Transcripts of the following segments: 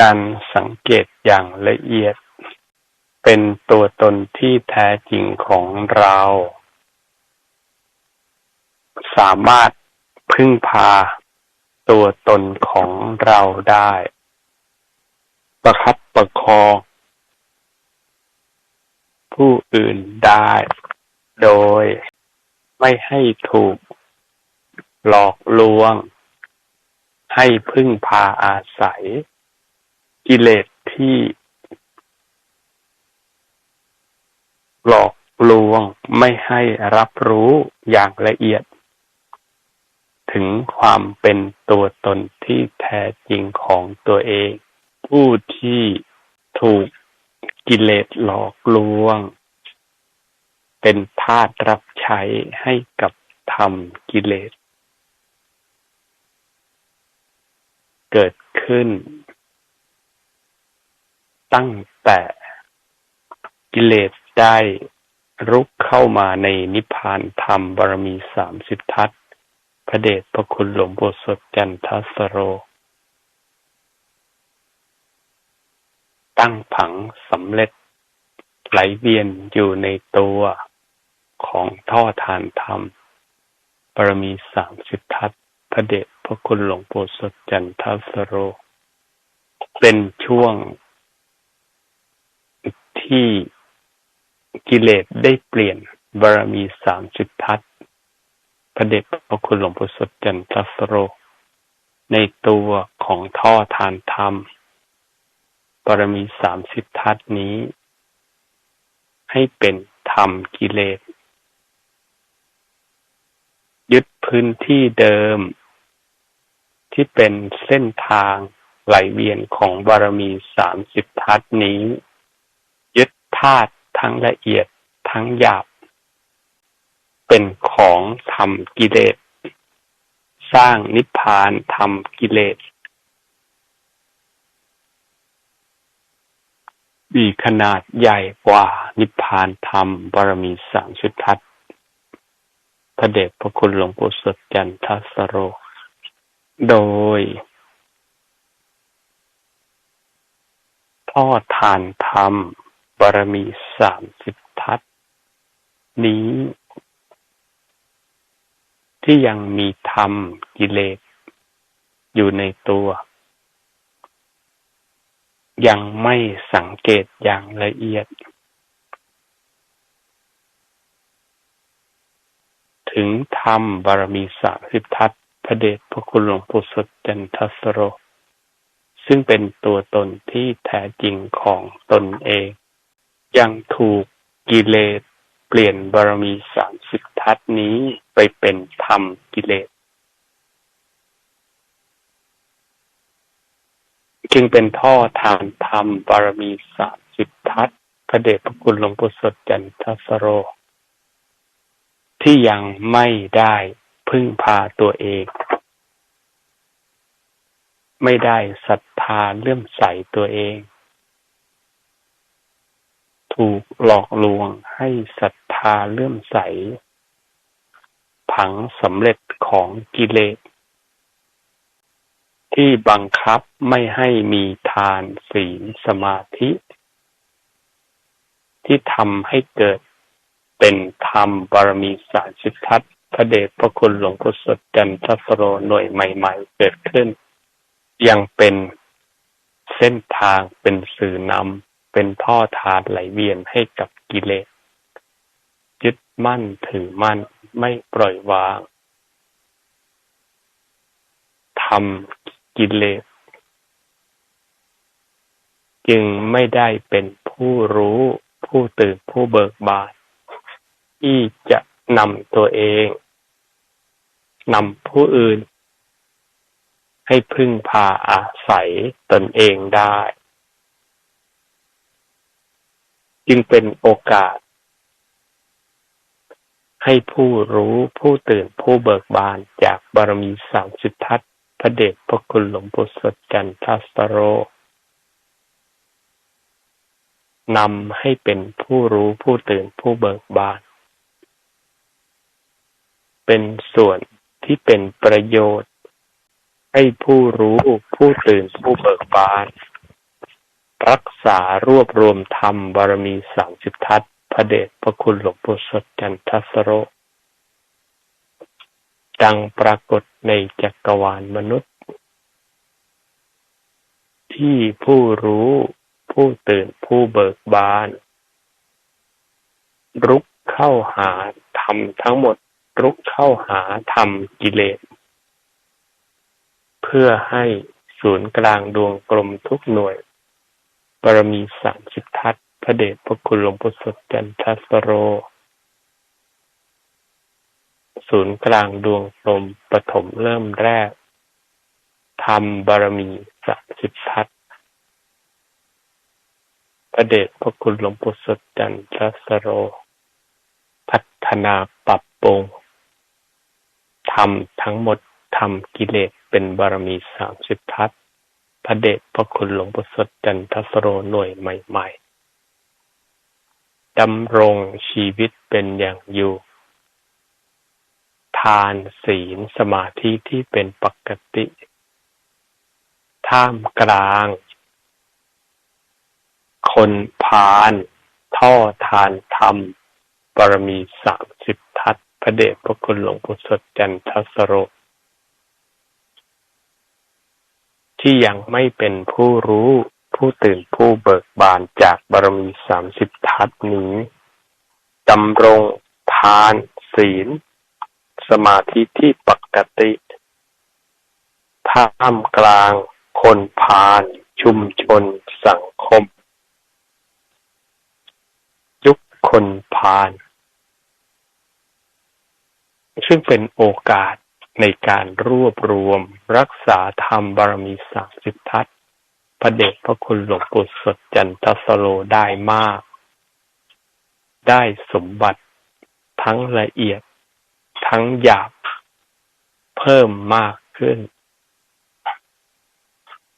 การสังเกตอย่างละเอียด เป็นตัวตนที่แท้จริงของเรา สามารถพึ่งพาตัวตนของเราได้ ประคับประคองผู้อื่นได้ โดยไม่ให้ถูกหลอกลวง ให้พึ่งพาอาศัย กิเลสที่หลอกลวงไม่ให้รับรู้อย่างละเอียด ถึงความเป็นตัวตนที่แท้จริงของตัวเอง ผู้ที่ถูกกิเลสหลอกลวง เป็นทาสรับใช้ให้กับธรรมกิเลส เกิดขึ้น ตั้งแต่กิเลสได้รุกเข้ามาในนิพพานธรรมบารมีสามสิบทัศพระเดชพระคุณหลวงปู่สดจันทสโร ตั้งผังสำเร็จไหลเวียนอยู่ในตัวของท่อทานธรรมบารมีสามสิบทัศพระเดชพระคุณหลวงปู่สดจันทสโร เป็นช่วง ที่กิเลสได้เปลี่ยนบารมีสามสิบทัศพระเดชพระคุณหลวงปู่สดจันทสโร ในตัวของท่อทานธรรมบารมีสามสิบทัศนี้ ให้เป็นธรรมกิเลส ยึดพื้นที่เดิม ที่เป็นเส้นทางไหลเวียนของบารมีสามสิบทัศนี้ ธาตุทั้งละเอียดทั้งหยาบ เป็นของทำกิเลส สร้างนิพพานทำกิเลส มีขนาดใหญ่กว่านิพพานธรรมบารมีสามชุดทัศพระเดชพระคุณหลวงปู่สดจันทสโร โดยทอทานธรรม บารมีสามสิบทัศนี้ ที่ยังมีธรรมกิเลสอยู่ในตัว ยังไม่สังเกตอย่างละเอียด ถึงธรรมบารมีสามสิบทัศพระเดชพระคุณหลวงปู่สดจันทสโร ซึ่งเป็นตัวตนที่แท้จริงของตนเอง ยังถูกกิเลสเปลี่ยนบารมีสามสิบทัศนี้ไปเป็นธรรมกิเลส จึงเป็นท่อทางธรรมบารมีสามสิบทัศพระเดชพระคุณหลวงปู่สดจันทสโร ที่ยังไม่ได้พึ่งพาตัวเอง ไม่ได้ศรัทธาเลื่อมใสตัวเอง ถูกหลอกลวงให้ศรัทธาเลื่อมใส ผังสำเร็จของกิเลส ที่บังคับไม่ให้มีทานศีลสมาธิ ที่ทำให้เกิดเป็นธรรมบารมีสารสิทธัตพระเดชพระคุณหลวงพ่อสดจันทสโรหน่วยใหม่ๆ เกิดขึ้น ยังเป็นเส้นทางเป็นสื่อนำ เป็นท่อทานไหลเวียนให้กับกิเลส ยึดมั่นถือมั่นไม่ปล่อยวางทำกิเลส จึงไม่ได้เป็นผู้รู้ผู้ตื่นผู้เบิกบานที่จะนำตัวเองนำผู้อื่น ให้พึ่งพาอาศัยตนเองได้ จึงเป็นโอกาส ให้ผู้รู้ผู้ตื่นผู้เบิกบานจากบารมีสามสิททัศพระเดชพระคุณหลวงปู่สดจันทัสโรนำให้เป็นผู้รู้ผู้ตื่นผู้เบิกบาน เป็นส่วนที่เป็นประโยชน์ ให้ผู้รู้ผู้ตื่นผู้เบิกบาน รักษารวบรวมธรรมบารมีสามสิบทัศพระเดชพระคุณหลวงปู่สดจันทสโร ดังปรากฏในจักรวาลมนุษย์ ที่ผู้รู้ผู้ตื่นผู้เบิกบาน รุกเข้าหาธรรมทั้งหมด รุกเข้าหาธรรมกิเลส เพื่อให้ศูนย์กลางดวงกลมทุกหน่วย บารมีสามสิบทัศ พระเดชพระคุณหลวงปู่สดจันทัสโร ศูนย์กลางดวงลมปฐมเริ่มแรกทำบารมีสามสิบทัศ พระเดชพระคุณหลวงปู่สดจันทัสโร พัฒนาปรับปรุงทำทั้งหมดทำกิเลสเป็นบารมีสามสิบทัศ พระเดชพระคุณหลวงปู่สดจันทสโรหน่วยใหม่ๆดำรงชีวิตเป็นอย่างอยู่ ทานศีลสมาธิที่เป็นปกติ ท่ามกลาง คนพานท่อทานธรรมบารมีสามสิบทัศพระเดชพระคุณหลวงปู่สดจันทสโร ที่ยังไม่เป็นผู้รู้ผู้ตื่นผู้เบิกบานจากบารมีสามสิบทัศนี้ดำรงทานศีล สมาธิที่ปกติท่ามกลาง คนพาลชุมชนสังคม ยุคคนพาลซึ่งเป็นโอกาส ในการรวบรวมรักษาธรรมบารมีสามสิบทัศพระเดชพระคุณหลวงปู่สดจันทสโลได้มาก ได้สมบัติทั้งละเอียดทั้งหยาบ เพิ่มมากขึ้น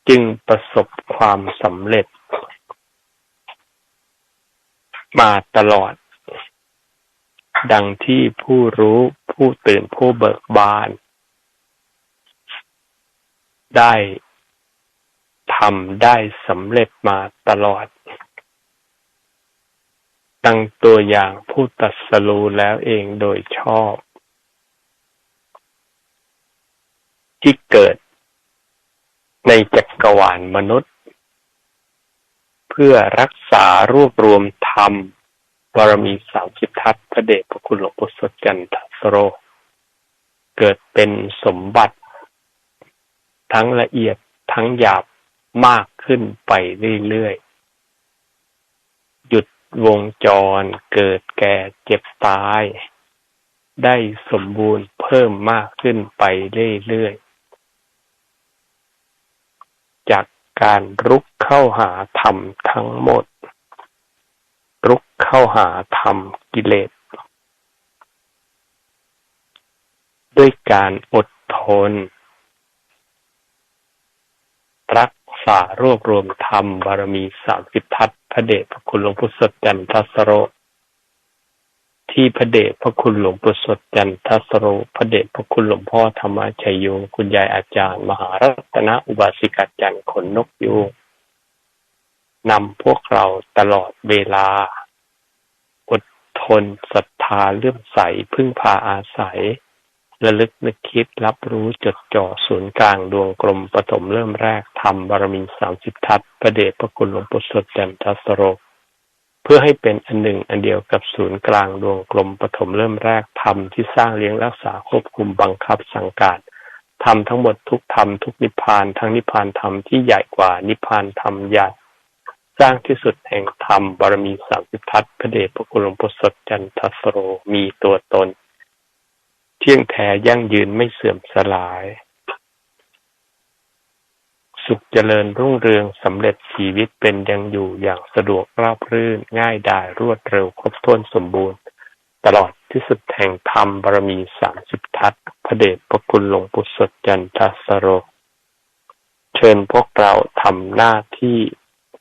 จึงประสบความสำเร็จ มาตลอด ดังที่ผู้รู้ผู้ตื่นผู้เบิกบาน ได้ทำได้สำเร็จมาตลอด ดังตัวอย่างผู้ตัดสรูแล้วเองโดยชอบ ที่เกิดในจักรวาลมนุษย์ เพื่อรักษารวบรวมธรรมบารมีสามสิบทัศพระเดชพระคุณหลวงปู่สดจันทสโร เกิดเป็นสมบัติ ทั้งละเอียดทั้งหยาบมากขึ้นไปเรื่อยๆ หยุดวงจรเกิดแก่เจ็บตาย ได้สมบูรณ์เพิ่มมากขึ้นไปเรื่อยๆ จากการรุกเข้าหาธรรมทั้งหมด รุกเข้าหาธรรมกิเลส ด้วยการอดทน รักษารวบรวมธรรมบารมีสามสิบทัศพระเดชพระคุณหลวงปู่สดจันทสโร ที่พระเดชพระคุณหลวงปู่สดจันทสโรพระเดชพระคุณหลวงพ่อธรรมชัยโยคุณยายอาจารย์ มหารัตนอุบาสิกาจันทน์ขนนกยูงนำพวกเราตลอดเวลา อดทนศรัทธาเลื่อมใสพึ่งพาอาศัย ระลึกนึกคิดรับรู้จดจ่อศูนย์กลางดวงกลมปฐมเริ่มแรกทำบารมีสามสิบทัศพระเดชพระคุณหลวงปู่สดจันทสโร เพื่อให้เป็นอันหนึ่งอันเดียวกับศูนย์กลางดวงกลมปฐมเริ่มแรกธรรมที่สร้างเลี้ยงรักษาควบคุมบังคับสังการธรรมทั้งหมดทุกธรรมทุกนิพพานทั้งนิพพานธรรมที่ใหญ่กว่านิพพานธรรมใหญ่สร้างที่สุดแห่งธรรมบารมีสามสิบทัศพระเดชพระคุณหลวงปู่สดจันทสโรมีตัวตน เที่ยงแท้ยั่งยืนไม่เสื่อมสลาย สุขเจริญรุ่งเรืองสำเร็จชีวิตเป็นยังอยู่อย่างสะดวกราบรื่นง่ายดายรวดเร็วครบถ้วนสมบูรณ์ ตลอดที่สุดแห่งธรรมบารมีสามสิบทัศพระเดชพระคุณหลวงปู่สดจันทสโร เชิญพวกเราทำหน้าที่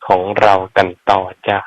ของเรากันต่อจ้ะ